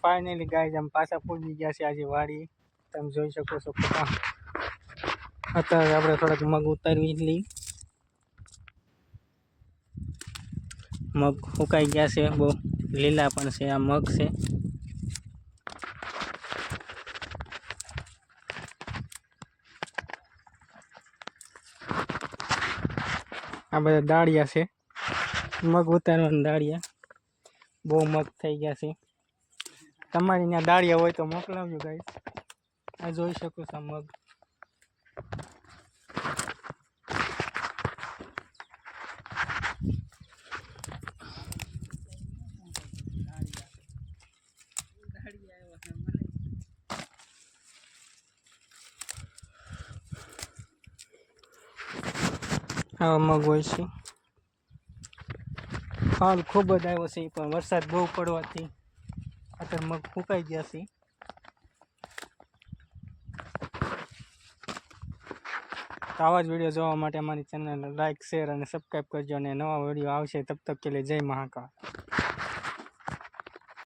Finally ગાય આમ પાછા પૂજી ગયા છે આજે વાડી. તમે જોઈ શકો છો પોતા અત્યારે આપણે થોડાક મગ ઉતારવી લઈ મગ સુકાઈ ગયા છે, બહુ લીલા પણ છે, આ મગ છે. આ બધા દાળિયા છે. મગ ઉતારવાના દાળિયા બહુ મગ થઈ ગયા છે. તમારી ત્યાં દાળિયા હોય તો મોકલાવજો ગાઈસ આ જોઈ શકો છો મગ. આવા મગ હોય છે. હાલ ખૂબ જ આવ્યો છે પણ. વરસાદ બહુ પડવાથી. અત્યારે મગ ફૂંકાઈ ગયા છે તો આવા જ વીડિયો જોવા માટે અમારી ચેનલ લાઇક શેર અને સબસ્ક્રાઈબ કરજો અને નવા વીડિયો આવશે તબ તક કે લે જય મહાકાળ